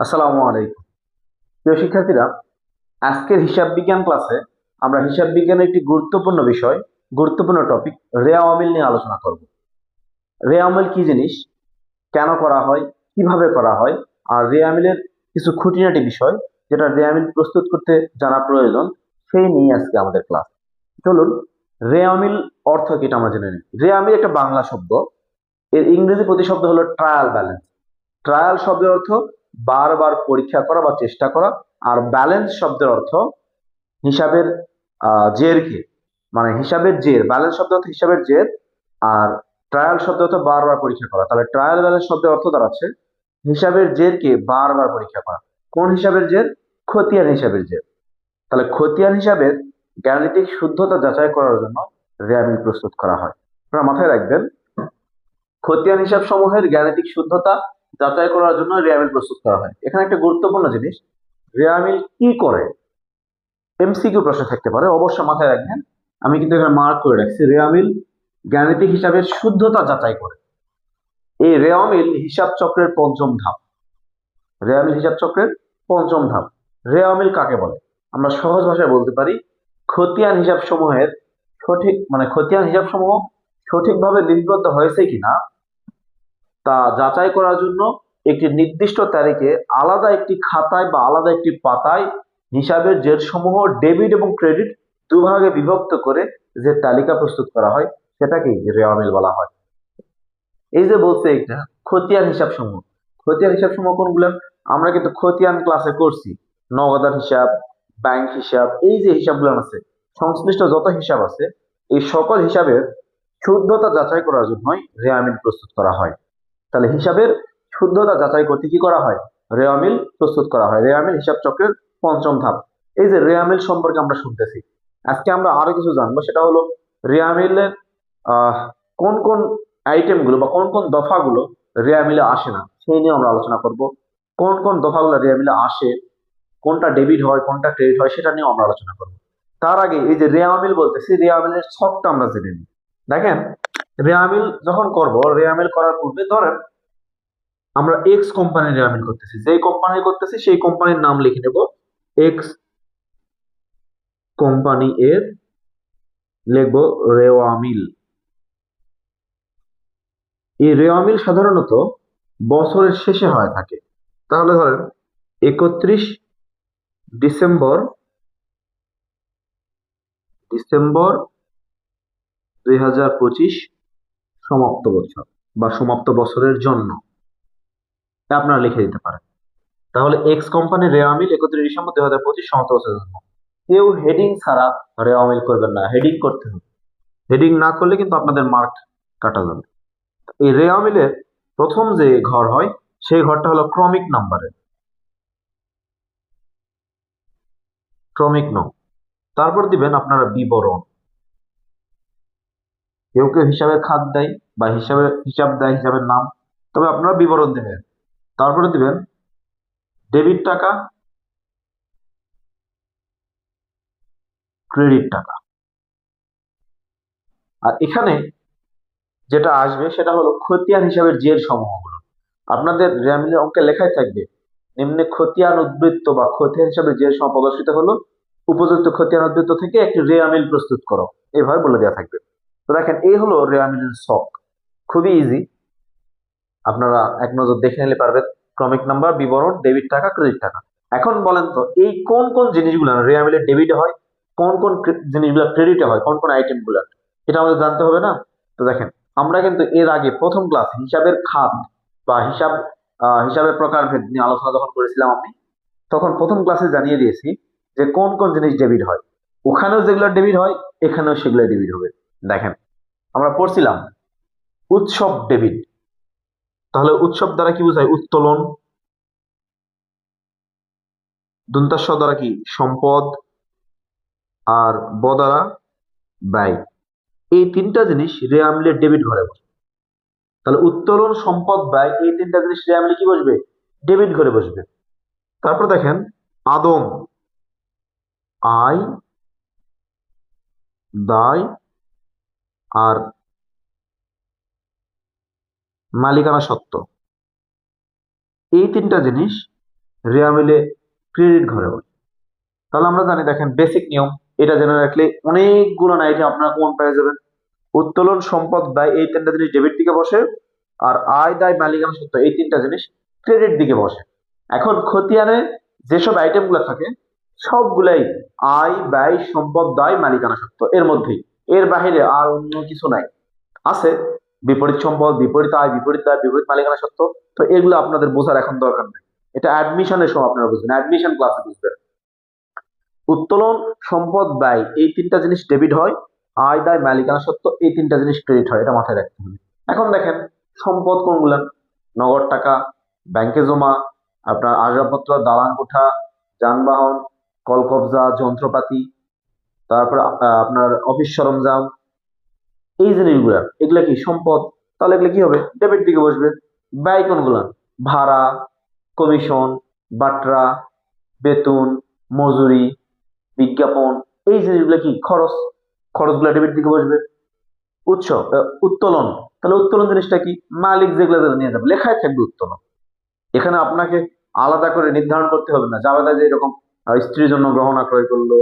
আসসালামু আলাইকুম। প্রিয় শিক্ষার্থীরা, আজকের হিসাব বিজ্ঞান ক্লাসে আমরা হিসাব বিজ্ঞানের একটি গুরুত্বপূর্ণ বিষয়, গুরুত্বপূর্ণ টপিক রেয়া অমিল নিয়ে আলোচনা করব। রেয়া অমিল কি জিনিস? কেন করা হয়? কীভাবে করা হয়? আর রেয়া অমিলের কিছু খুঁটিনাটি বিষয়, যেটা রেয়া অমিল প্রস্তুত করতে জানা প্রয়োজন, সেই নিয়ে আজকে আমাদের ক্লাস চলুন রেয়া অমিল অর্থ কি এটা আমরা জেনে নিই। রেয়া অমিল একটা বাংলা শব্দ, এর ইংরেজি প্রতিশব্দ হলো ট্রায়াল ব্যালেন্স ট্রায়াল শব্দের অর্থ বারবার পরীক্ষা করা বা চেষ্টা করা। আর ব্যালেন্স শব্দের অর্থ হিসাবের জেরকে মানে হিসাবের জের। ব্যালেন্স শব্দ অর্থ হিসাবের জের। আর ট্রায়াল শব্দ অর্থ বারবার পরীক্ষা করা। তাহলে ট্রায়াল ব্যালেন্স শব্দের অর্থ দাঁড়াচ্ছে হিসাবের জেরকে বারবার পরীক্ষা করা। কোন হিসাবের জের? খতিয়ান হিসাবের জের। তাহলে খতিয়ান হিসাবের গাণিতিক শুদ্ধতা যাচাই করার জন্য রেয়ামিল প্রস্তুত করা হয়। আপনারা মাথায় রাখবেন, খতিয়ান হিসাব সমূহের গাণিতিক শুদ্ধতা যাচাই করার জন্য রেয়ামিল প্রস্তুত করা হয়। এখানে একটা গুরুত্বপূর্ণ জিনিস রেয়ামিল কি করে? এমসিকিউ প্রশ্ন থাকতে পারে অবশ্যই মাথায় রাখবেন, আমি কিন্তু এখানে মার্ক করে রাখছি রেয়ামিল গাণিতিক হিসাবের শুদ্ধতা যাচাই করে। এই রেয়ামিল হিসাব চক্রের পঞ্চম ধাপ। রেয়ামিল হিসাব চক্রের পঞ্চম ধাপ। রেয়ামিল কাকে বলে? আমরা সহজ ভাষায় বলতে পারি, খতিয়ান হিসাব সমূহের সঠিক মানে খতিয়ান হিসাব সমূহ সঠিকভাবে লিপিবদ্ধ হয়েছে কিনা তা যাচাই করার জন্য একটি নির্দিষ্ট তারিখে আলাদা একটি খাতায় বা আলাদা একটি পাতায় হিসাবের জের সমূহ ডেবিট এবং ক্রেডিট দুভাগে বিভক্ত করে যে তালিকা প্রস্তুত করা হয়, সেটাকেই রেওয়ামিল বলা হয়। এই যে বলছে এটা, খতিয়ান হিসাব সমূহ খতিয়ান হিসাব সমূহ কোনগুলো? আমরা কিন্তু খতিয়ান ক্লাসে করছি। নগদান হিসাব ব্যাংক হিসাব, এই যে হিসাবগুলো আছে, সংশ্লিষ্ট যত হিসাব আছে, এই সকল হিসাবের শুদ্ধতা যাচাই করার জন্যই রেয়ামিল প্রস্তুত করা হয়। তাহলে হিসাবের শুদ্ধতা যাচাই করতে কি করা হয়? রেয়ামিল প্রস্তুত করা হয়। রেয়ামিল হিসাব চক্রের পঞ্চম ধাপ। এই যে রেয়ামিল সম্পর্কে আমরা শুনতেছি, আজকে আমরা আরও কিছু জানব। সেটা হলো রেয়ামিলের কোন কোন আইটেমগুলো বা কোন কোন দফাগুলো রেয়ামিলে আসে না, সেই নিয়ে আমরা আলোচনা করব। কোন কোন দফাগুলো রেয়ামিলে আসে, কোনটা ডেবিট হয়, কোনটা ক্রেডিট হয়, সেটা নিয়ে আমরা আলোচনা করব। তার আগে এই যে রেয়ামিল বলতেছি রেয়ামিলের ছকটা আমরা জেনে নিই। দেখেন রেয়ামিল যখন করব রেয়ামিল করার পূর্বে ধরেন আমরা এক্স কোম্পানির রেয়ামিল করতেছি। যেই কোম্পানি করতেছি, সেই কোম্পানির নাম লিখে নেব এক্স কোম্পানি এর, লিখব রেওয়ামিল। এই রেওয়ামিল সাধারণত বছরের শেষে হয়ে থাকে। তাহলে ধরেন একত্রিশ ডিসেম্বর ডিসেম্বর দুই হাজার পঁচিশ সমাপ্ত বছর বা সমাপ্ত বছরের জন্য। আপনারা লিখে দিতে পারেন। তাহলে এক্স কোম্পানির রেওয়ামিল একত্রিশ ডিসেম্বর দুই হাজার পঁচিশ সমাপ্ত বছরের কেউ হেডিং ছাড়া রেওয়ামিল করবেন না হেডিং করতে হবে। হেডিং না করলে কিন্তু আপনাদের মার্ক কাটা যাবে। এই রেওয়ামিলের প্রথম যে ঘর হয়, সেই ঘরটা হলো ক্রমিক নাম্বারের ক্রমিক নং তারপর দিবেন আপনারা বিবরণ। কেউ কেউ হিসাবের খাত দেয় বা হিসাবে, হিসাব দেয় হিসাবের নাম, তবে আপনারা বিবরণ দেবেন। তারপরে দিবেন ডেবিট টাকা ক্রেডিট টাকা। আর এখানে যেটা আসবে সেটা হলো খতিয়ান হিসাবের জের সমূহগুলো। আপনাদের র্যামিলের অঙ্কে লেখাই থাকবে, নিম্নে খতিয়ান উদ্বৃত্ত বা খতিয়ান হিসাবে জের সমূহ প্রদর্শিত হলো, উপযুক্ত খতিয়ান উদ্বৃত্ত থেকে একটি রেয়ামিল প্রস্তুত করো। এভাবে বলে দেওয়া থাকবে। তো দেখেন, এই হলো রেয়ামিলের শখ। খুবই ইজি আপনারা এক নজর দেখে নিলে পারবেন। ক্রমিক নাম্বার, বিবরণ, ডেবিট টাকা, ক্রেডিট টাকা। এখন বলেন তো, এই কোন কোন জিনিসগুলো রেয়ামিলের ডেবিট হয়, কোন কোন জিনিসগুলো ক্রেডিটে হয়, কোন কোন আইটেমগুলো এটা আমাদের জানতে হবে না? তো দেখেন, আমরা কিন্তু এর আগে প্রথম ক্লাস হিসাবের খাত বা হিসাব হিসাবের প্রকারভেদ নিয়ে আলোচনা যখন করেছিলাম আমি, তখন প্রথম ক্লাসে জানিয়ে দিয়েছি যে কোন কোন জিনিস ডেবিট হয়। ওখানেও যেগুলো ডেবিট হয়, এখানেও সেগুলো ডেবিট হবে। দেখেন, আমরা পড়ছিলাম, উৎসব ডেবিট। তাহলে উৎসব দ্বারা কি বোঝায়? উত্তোলন। দন্তাস্ব দ্বারা কি? সম্পদ আর ব দ্বারা ব্যয়। এই তিনটা জিনিস রেয়ামিলের ডেবিট ঘরে বসবে। তাহলে উত্তোলন, সম্পদ, ব্যয় এই তিনটা জিনিস রেয়ামিলে কি বসবে? ডেবিট ঘরে বসবে। তারপর দেখেন, আদম, আয়, দায় আর মালিকানা সত্ত্ব এই তিনটা জিনিস রেয়া মিলে ক্রেডিট ঘরে বসে। তাহলে আমরা জানি, দেখেন বেসিক নিয়ম, এটা জেনে রাখলে অনেকগুলো নাইটে আপনারা কোন পেয়ে যাবেন উত্তোলন, সম্পদ, ব্যয়, এই তিনটা জিনিস ডেবিট দিকে বসে, আর আয়, দায়, মালিকানা সত্ত্ব এই তিনটা জিনিস ক্রেডিট দিকে বসে। এখন খতিয়ানে যেসব আইটেমগুলো থাকে, সবগুলাই আয়, ব্যয়, সম্পদ, দায়, মালিকানা সত্ত্ব এর মধ্যেই। এর বাহিরে আর অন্য কিছু নাই। আছে বিপরীত সম্পদ, বিপরীত আয়, বিপরীত দায় বিপরীত মালিকানা সত্ত্ব, তো এগুলো আপনাদের বোঝার এখন দরকার নেই। এটা অ্যাডমিশনের সময় আপনারা বুঝবেন অ্যাডমিশন ক্লাসে বুঝবেন। উত্তোলন, সম্পদ, ব্যয়, এই তিনটা জিনিস ডেবিট হয়, আয়, দায়, মালিকানা সত্ত্ব, এই তিনটা জিনিস ক্রেডিট হয়, এটা মাথায় রাখতে হবে। এখন দেখেন, সম্পদ কোনগুলো নগদ টাকা, ব্যাংকে জমা, আপনার আসবাবপত্র, দালান, কোঠা, যানবাহন, কলকবজা, যন্ত্রপাতি, তারপর আপনার অফিস সরঞ্জাম এই জিনিসগুলা এগুলা কি সম্পদ? তাহলে এগুলো কি হবে? ডেবিট দিকে বসবে। ব্যয় কোনগুলা ভাড়া, কমিশন, বাট্রা, বেতন, মজুরি, বিজ্ঞাপন, এই জিনিসগুলো কি? খরচ। খরচগুলো ডেবিট দিকে বসবে। উৎস উত্তোলন। তাহলে উত্তোলন জিনিসটা কি? মালিক যেগুলো নিয়ে যাবে। লেখায় থাকবে উত্তোলন। এখানে আপনাকে আলাদা করে নির্ধারণ করতে হবে না। যাবে যে এরকম স্ত্রীর জন্য গ্রহণা ক্রয় করল,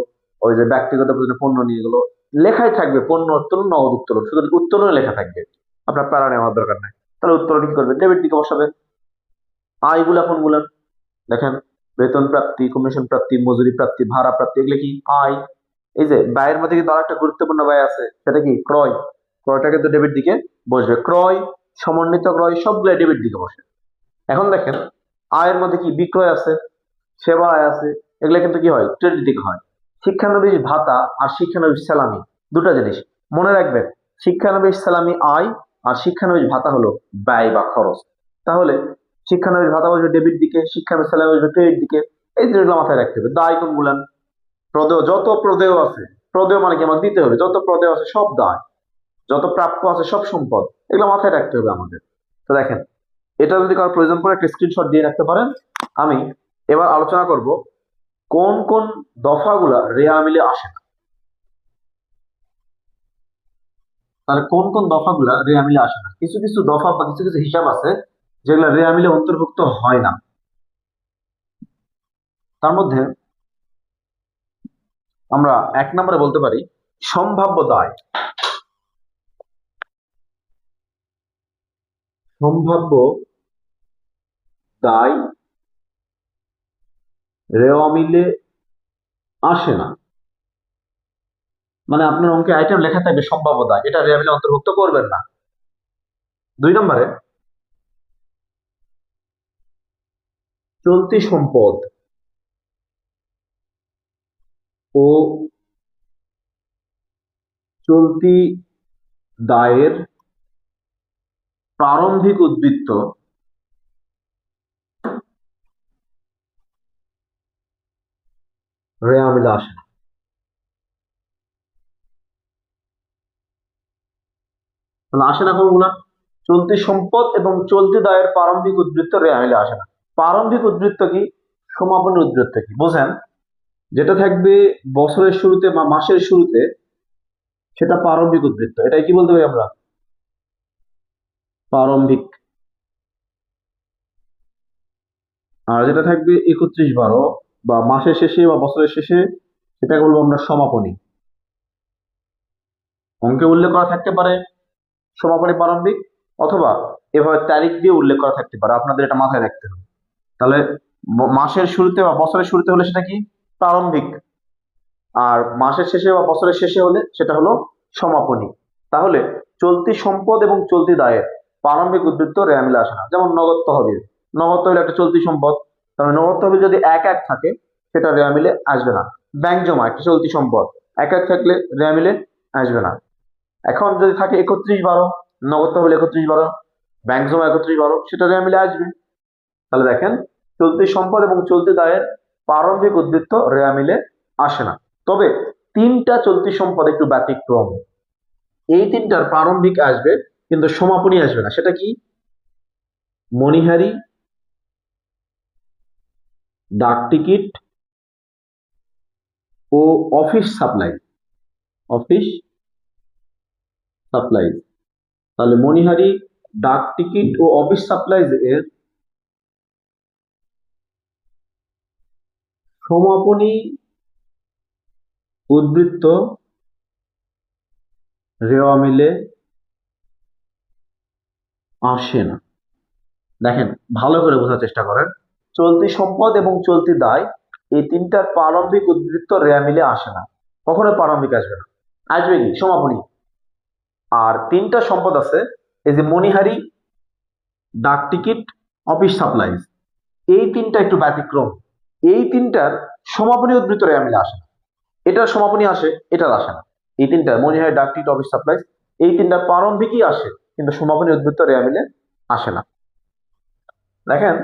ওই যে ব্যক্তিগত পণ্য নিয়ে গেলো লেখাই থাকবে, পণ্য উত্তোলন নগদ উত্তোলন? শুধু উত্তোলনে লেখা থাকবে। আপনার প্যারা নেওয়ার দরকার নাই। তাহলে উত্তোলন কি করবে? ডেবিট দিকে বসাবেন। আয়গুলা কোনগুলা? দেখেন, বেতন প্রাপ্তি কমিশন প্রাপ্তি, মজুরি প্রাপ্তি, ভাড়া প্রাপ্তি, এগুলো কি? আয়। এই যে, ব্যয়ের মধ্যে কিন্তু আরেকটা গুরুত্বপূর্ণ ব্যয় আছে। সেটা কি? ক্রয়। ক্রয়টা কিন্তু ডেবিট দিকে বসবে। ক্রয়, সমন্বিত ক্রয় সবগুলো ডেবিট দিকে বসে। এখন দেখেন, আয়ের মধ্যে কি বিক্রয় আছে, সেবা আয় আছে, এগুলো কিন্তু কি হয়? ক্রেডিট দিকে হয়। শিক্ষানবিশ ভাতা আর শিক্ষানবিশ সালামি দুটো জিনিস। মনে রাখবেন, শিক্ষানবিশ সালামি আয় আর শিক্ষানবিশ ভাতা হলো ব্যয় বা খরচ। তাহলে শিক্ষানবিশ ভাতা বসবে ডেবিট দিকে, শিক্ষানবিশ সালামি বসবে ক্রেডিট দিকে। এই জিনিসগুলো মাথায় রাখতে হবে। দায় কোন কোনগুলান প্রদেয়। যত প্রদেয় আছে, প্রদেয় মানে কি? আমাকে দিতে হবে। যত প্রদেয় আছে, সব দায়। যত প্রাপ্য আছে, সব সম্পদ। এগুলো মাথায় রাখতে হবে আমাদের। তো দেখেন, এটা যদি কারোর প্রয়োজন পড়ে, একটা স্ক্রিনশট দিয়ে রাখতে পারেন। আমি এবার আলোচনা করব কোন কোন দফাগুলা রেয়া মিলে আসে না? তাহলে কোন কোন দফাগুলা রেয়া মিলে আসে না? কিছু কিছু দফা বা কিছু কিছু হিসাব আছে যেগুলো রেয়া মিলে অন্তর্ভুক্ত হয় না। তার মধ্যে আমরা এক নম্বরে বলতে পারি, সম্ভাব্য দায়। সম্ভাব্য দায় রেওয়া মিলে আসে না। মানে আপনার অঙ্কে আইটেম লেখা থাকবে সম্ভাব্য দায় এটা রেওয়া মিলে অন্তর্ভুক্ত করবেন না। দুই নম্বরে, চলতি সম্পদ ও চলতি দায়ের প্রারম্ভিক উদ্বৃত্ত রেয়া মিলে আসে না। তাহলে আসে না কোনগুলা? চলতি সম্পদ এবং চলতি দায়ের প্রারম্ভিক উদ্বৃত্ত রেয়া মিলে আসে না। প্রারম্ভিক উদ্বৃত্ত কি? সমাপনী উদ্বৃত্ত কি? বোঝেন? যেটা থাকবে বছরের শুরুতে বা মাসের শুরুতে, সেটা প্রারম্ভিক উদ্বৃত্ত। এটাই কি বলতে পারি আমরা? প্রারম্ভিক। আর যেটা থাকবে একত্রিশ বারো বা মাসের শেষে বা বছরের শেষে সেটাকে বলব আমরা সমাপনী। অঙ্কে উল্লেখ করা থাকতে পারে সমাপনী প্রারম্ভিক অথবা এভাবে তারিখ দিয়ে উল্লেখ করা থাকতে পারে। আপনাদের এটা মাথায় রাখতে হবে। তাহলে মাসের শুরুতে বা বছরের শুরুতে হলে সেটা কি? প্রারম্ভিক। আর মাসের শেষে বা বছরের শেষে হলে সেটা হলো সমাপনী। তাহলে চলতি সম্পদ এবং চলতি দায়ের। প্রারম্ভিক উদ্বৃত্ত রেয়া মিলে আসে না যেমন নগদ তহবিল। নগদ তহবিল একটা চলতি সম্পদ। তাহলে নগদ তহবিল যদি এক এক থাকে, সেটা রেয়া মিলে আসবে না। ব্যাংক জমা, একটা চলতি সম্পদ, এক এক থাকলে রেয়া মিলে আসবে না। এখন যদি থাকে একত্রিশ বারো, নগদ তহবিল একত্রিশ বারো, ব্যাংক জমা একত্রিশ বারো, সেটা রেয়া মিলে আসবে। তাহলে দেখেন, চলতি সম্পদ এবং চলতি দায়ের প্রারম্ভিক উদ্বৃত্ত রেয়া মিলে আসে না। তবে তিনটা চলতি সম্পদ একটু ব্যতিক্রম। এই তিনটার প্রারম্ভিক আসবে, কিন্তু সমাপনী আসবে না। সেটা কি? মণিহারি ডাক টিকিট ও অফিস সাপ্লাই। Office supply. তাহলে মণিহারি ডাক টিকিট ও অফিস সাপ্লাইজ এর সমাপনী উদ্বৃত্ত রেওয়া মিলে আসে না। দেখেন, ভালো করে বোঝার চেষ্টা করেন। চলতি সম্পদ এবং চলতি দায়, এই তিনটার প্রারম্ভিক উদ্বৃত্ত রেয়া মিলে আসে না। কখনো প্রারম্ভিক আসবে না। আসবে কি? সমাপনী। আর তিনটা সম্পদ আছে, এই যে মণিহারি, ডাক টিকিট, অফিস সাপ্লাইজ। এই তিনটা একটু ব্যতিক্রম। এই তিনটার সমাপনী উদ্বৃত্ত রেয়া মিলে আসে না। এটার সমাপনী আসে, এটার আসে না। এই তিনটা মণিহারি, ডাক টিকিট, অফিস সাপ্লাইজ, এই তিনটার প্রারম্ভিকই আসে, কিন্তু সমাপনী উদ্বৃত্ত রেয়া মিলে আসে না। দেখেন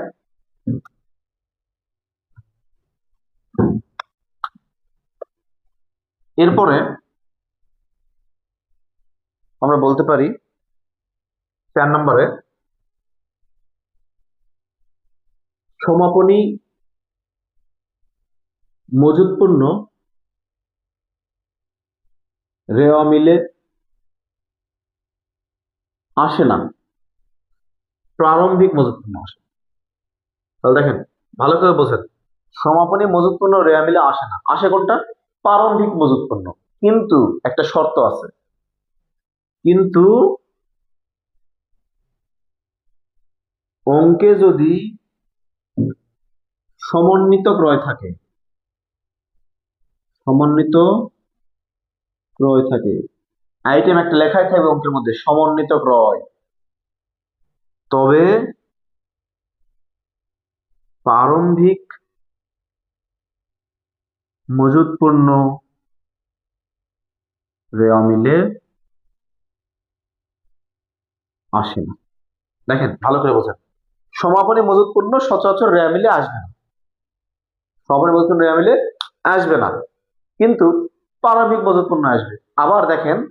এরপরে আমরা বলতে পারি চার নম্বরে সমাপনী মজুদ পণ্য রেওয়া মিলে আসে না। প্রারম্ভিক মজুদ পণ্য আসে। তাহলে দেখেন, ভালো করে বোঝেন। সমাপনী মজুদ পণ্য রেয়া মিলে আসে না। আসে কোনটা? প্রারম্ভিক মজুদ পণ্য কিন্তু একটা শর্ত আছে। কিন্তু অঙ্কে যদি সমন্বিত ক্রয় থাকে, সমন্বিত ক্রয় থাকে আইটেম একটা লেখাই থাকবে অঙ্কের মধ্যে সমন্বিত ক্রয়, তবে প্রারম্ভিক মজুদ পণ্য রেওয়া মিলে আসে না। দেখেন, ভালো করে বোঝেন। সমাপনী মজুদ পণ্য সচরাচর রেয়া মিলে আসবে না। সমাপনী মজুদ পণ্য মিলে আসবে না। কিন্তু প্রারম্ভিক মজুদ পণ্য আসবে। আবার দেখেন,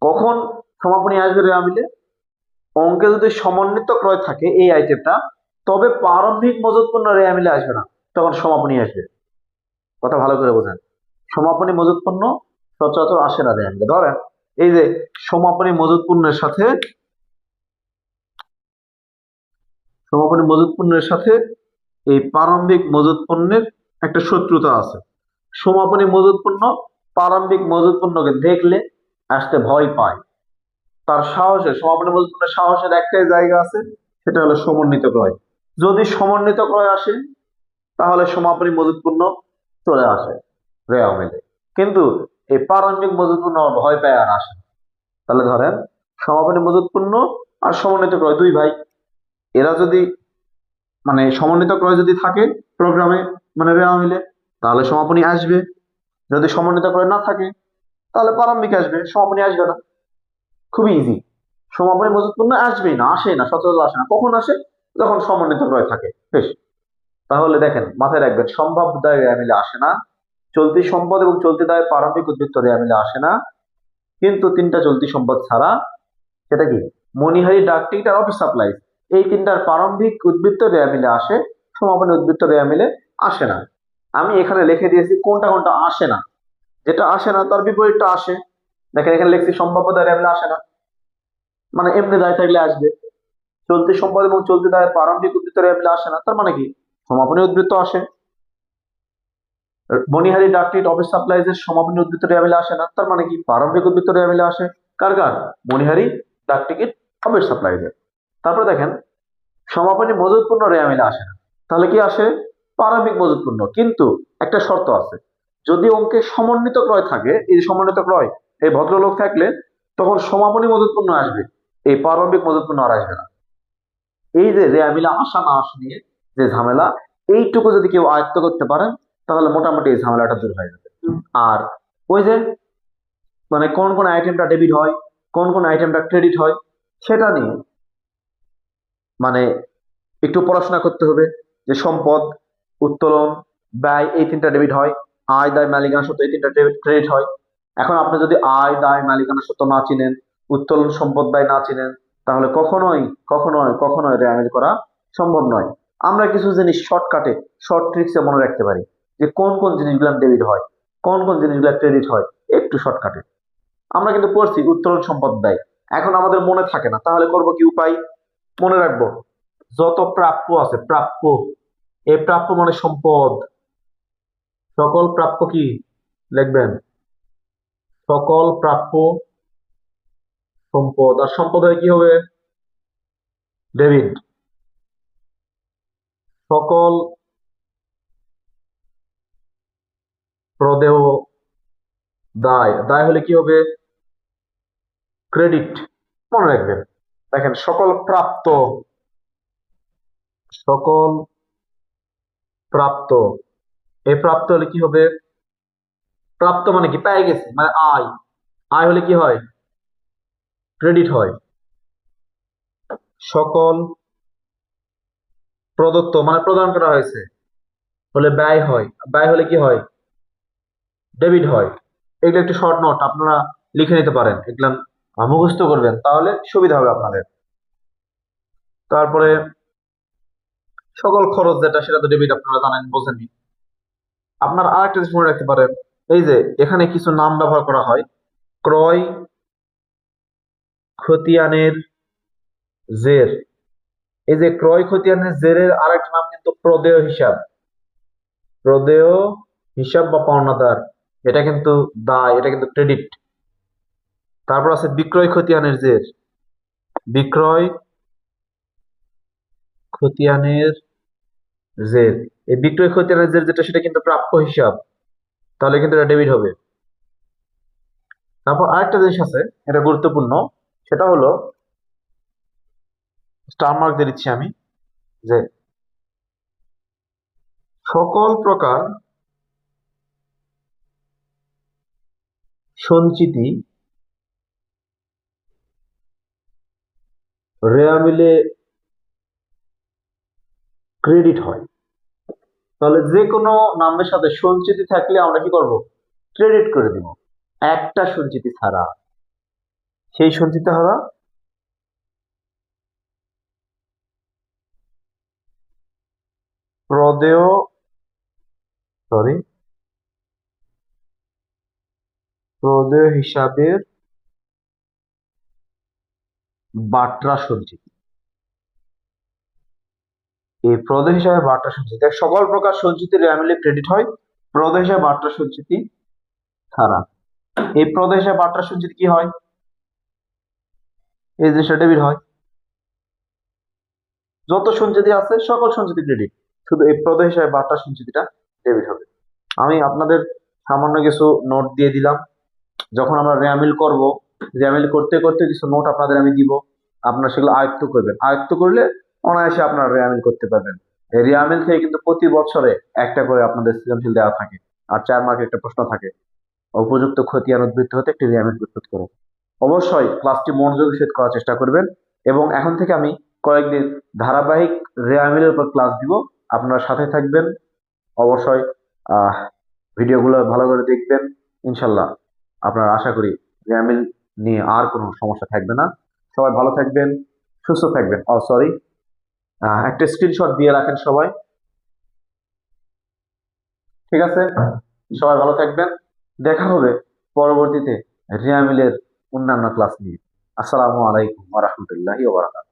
কখন সমাপনী আসবে রেয়া মিলে? অঙ্কে যদি সমন্বিত ক্রয় থাকে এই আইটেমটা তবে প্রারম্ভিক মজুদ পণ্য মিলে আসবে না, তখন সমাপনী আসবে। কথা ভালো করে বোঝেন। সমাপনী মজুদ পণ্য সচরাচর আসে না মিলে ধরেন, এই যে সমাপনী মজুদ পণ্যের সাথে সমাপনী মজুদ পণ্যের সাথে এই প্রারম্ভিক মজুদ পণ্যের একটা শত্রুতা আছে। সমাপনী মজুদ পণ্য প্রারম্ভিক মজুদ পণ্যকে দেখলে আসতে ভয় পায়। তার সাহসে, সমাপনী মজুদ পণ্যের সাহসের একটাই জায়গা আছে, সেটা হলো সমন্বিত ক্রয়। যদি সমন্বিত ক্রয় আসে, তাহলে সমাপনী মজুদ পণ্য চলে আসে রেয়া মিলে কিন্তু এই প্রারম্ভিক মজুদ পণ্য ভয় পায় আর আসে তাহলে ধরেন সমাপনী মজুদ পণ্য আর সমন্বিত ক্রয় দুই ভাই। এরা যদি মানে সমন্বিত ক্রয় যদি থাকে প্রোগ্রামে মানে রেওয়া মিলে তাহলে সমাপনী আসবে। যদি সমন্বিত ক্রয় না থাকে, তাহলে প্রারম্ভিক আসবে, সমাপনী আসবে না। খুবই ইজি সমাপনী মজুদ পণ্য আসবেই না, আসেই না সচরাচর আসে না। কখন আসে? যখন সমন্বিত ক্রয় থাকে। বেশ। তাহলে দেখেন, মাথায় রাখবেন, সম্ভাব্য দায় রেয়া মিলে আসে না। চলতি সম্পদ এবং চলতি দায় প্রারম্ভিক উদ্বৃত্ত রেয়া মিলে আসে না। কিন্তু তিনটা চলতি সম্পদ ছাড়া, সেটা কি? মনিহারি ডাক টিকিট আর অফিস সাপ্লাই এই তিনটার প্রারম্ভিক উদ্বৃত্ত রেয়া মিলে আসে, সমাপনী উদ্বৃত্ত রেয়া মিলে আসে না। আমি এখানে লিখে দিয়েছি, কোনটা কোনটা আসে না। যেটা আসে না, তার বিপরীতটা আসে। দেখেন, এখানে লিখছি, সম্ভাব্য দায় রেয়া মিলে আসে না। মানে এমনি দায় থাকলে আসবে। চলতি সম্পদ এবং চলতি দায়ের প্রারম্ভিক উদ্বৃত্ত রেয়া মিলে আসে না, তার মানে কি? সমাপনী উদ্বৃত্ত আসে। মনিহারি ডাকটিট অফিস সাপ্লাইজ এর সমাপনী উদ্বৃত্ত রেয়া মিলে আসে না, তার মানে কি? প্রারম্ভিক উদ্বৃত্ত রেয়া মিলে আসে। কার কার? মনিহারি ডাক টিকিট অফিস সাপ্লাইজ এর। তারপর দেখেন, সমাপনী মজুদ পণ্য রেয়া মিলে আসে না। তাহলে কি আসে? প্রারম্ভিক মজুদ পণ্য কিন্তু একটা শর্ত আছে। যদি অঙ্কে সমন্বিত ক্রয় থাকে, এই সমন্বিত ক্রয়, এই ভদ্রলোক থাকলে তখন সমাপনী মজুদ পণ্য আসবে। এই প্রারম্ভিক মজুদ পণ্য আর আসবে না। এই যে রেয়া মিলে আসা না আসা নিয়ে যে ঝামেলা এইটুকু যদি কেউ আয়ত্ত করতে পারেন তাহলে মোটামুটি এই ঝামেলাটা দূর হয়ে যাবে। আর ওই যে মানে কোন কোন আইটেমটা ডেবিট হয় কোন কোন আইটেমটা ক্রেডিট হয় সেটা নিয়ে মানে একটু পড়াশোনা করতে হবে। যে সম্পদ উত্তোলন ব্যয় এই তিনটা ডেবিট হয় আয় দায় মালিকানা সত্ত্ব এই তিনটা ডেবিট ক্রেডিট হয়। এখন আপনি যদি আয় দায় মালিকানা সত্ত্ব না চিনেন উত্তোলন সম্পদ ব্যয় না চিনেন তাহলে কখনোই কখনোই কখনোই রেয়ামিল করা সম্ভব নয়। আমরা কিছু জিনিস শর্টকাটে শর্ট ট্রিক্সে মনে রাখতে পারি যে কোন কোন জিনিসগুলো ডেবিট হয়, কোন কোন জিনিসগুলো ক্রেডিট হয়, একটু শর্টকাটে আমরা কিন্তু পড়ছি উত্তোলন সম্পদ ব্যয়। এখন আমাদের মনে থাকে না, তাহলে করব কি উপায়? মনে রাখব, যত প্রাপ্য আছে, প্রাপ্য। এ প্রাপ্য মানে সম্পদ। সকল প্রাপ্য কি? লিখবেন সকল প্রাপ্য সম্পদ। আর সম্পদ হয় কি হবে? ডেবিট সকল প্রদেয় দায় দায় হলে কি হবে? ক্রেডিট মনে রাখবেন। দেখেন, সকল প্রাপ্ত সকল প্রাপ্ত। এই প্রাপ্ত হলে কি হবে? প্রাপ্ত মানে কি? পেয়ে গেছে মানে আয়। আয় হলে কি হয়? ক্রেডিট হয়। সকল প্রদত্ত মানে প্রদান করা হয়েছে। হলে ব্যয় হয়। ব্যয় হলে কি হয়? ডেবিট হয়। এগুলো একটু শর্ট নোট, আপনারা লিখে নিতে পারেন। এগুলা মুখস্থ করবেন, তাহলে সুবিধা হবে আপনাদের। তারপরে সকল খরচ যেটা, সেটা তো ডেবিট, আপনারা জানেন, বোঝেননি। আপনার আরেকটা জিনিস মনে রাখতে পারেন, এই যে এখানে কিছু নাম ব্যবহার করা হয়। ক্রয়, খতিয়ানের, জের। এই যে ক্রয় খতিয়ানের জেরের আরেকটা নাম কিন্তু প্রদেয় হিসাব। প্রদেয় হিসাব বা পাওনাদার, এটা কিন্তু দায়, এটা কিন্তু ক্রেডিট তারপর আছে বিক্রয় খতিয়ানের জের। বিক্রয় খতিয়ানের জের। এই বিক্রয় খতিয়ানের জের যেটা, সেটা কিন্তু প্রাপ্য হিসাব। তাহলে কিন্তু এটা ডেবিট হবে। তারপর আরেকটা জিনিস আছে, এটা গুরুত্বপূর্ণ। সেটা হলো স্টার মার্ক দিয়ে দিচ্ছি আমি, যে সকল প্রকার সঞ্চিতি রেয়া মিলে ক্রেডিট হয়। তাহলে যে কোনো নামের সাথে সঞ্চিতি থাকলে আমরা কি করব? ক্রেডিট করে দিব। একটা সঞ্চিতি ছাড়া। সেই সঞ্চিতি হারা প্রদেয় সরি প্রদেয় হিসাবের বাট্রা সঞ্চিতি এই প্রদেয় হিসাবে বাট্রা সঞ্চিতি সকল প্রকার সঞ্চিতি রেয়া ক্রেডিট হয়। প্রদেয় হিসাবে বাট্রা সঞ্চিতি ছাড়া এই প্রদেয় হিসাবে বাট্রা সঞ্চিতি কি হয়? এই জিনিসটা ডেবিট হয়। যত সঞ্চিতি আছে, সকল সঞ্চিতি ক্রেডিট শুধু এই প্রদেয় হিসাবে বাট্রা সঞ্চিতিটা ডেবিট হবে। আমি আপনাদের সামান্য কিছু নোট দিয়ে দিলাম। যখন আমরা রেয়ামিল করব রেয়ামিল করতে করতে কিছু নোট আপনাদের আমি দিব। আপনারা সেগুলো আয়ত্ত করবেন। আয়ত্ত করলে অনায়াসে আপনারা রেয়ামিল করতে পারবেন। এই রেয়ামিল থেকে কিন্তু প্রতি বছরে একটা করে আপনাদের সৃজনশীল দেওয়া থাকে। আর চার মার্কের একটা প্রশ্ন থাকে। উপযুক্ত ক্ষতি খতিয়ান উদ্বৃত্ত হতে একটি রেয়ামিল প্রস্তুত করো। অবশ্যই ক্লাসটি মনোযোগের সহিত করার চেষ্টা করবেন। এবং এখন থেকে আমি কয়েকদিন ধারাবাহিক রেয়ামিলের উপর ক্লাস দিব। আপনারা সাথে থাকবেন। অবশ্যই ভিডিওগুলো ভালো করে দেখবেন। ইনশাল্লাহ, আপনারা আশা করি রেয়ামিল নিয়ে আর কোনো সমস্যা থাকবে না। সবাই ভালো থাকবেন, সুস্থ থাকবেন। ও সরি একটা স্ক্রিনশট দিয়ে রাখেন সবাই। ঠিক আছে? সবাই ভালো থাকবেন। দেখা হবে পরবর্তীতে রিয়ামিলের অন্যান্য ক্লাস নিয়ে। আসসালামু আলাইকুম রাহমাতুল্লাহি ওয়া বারাকাতুহু।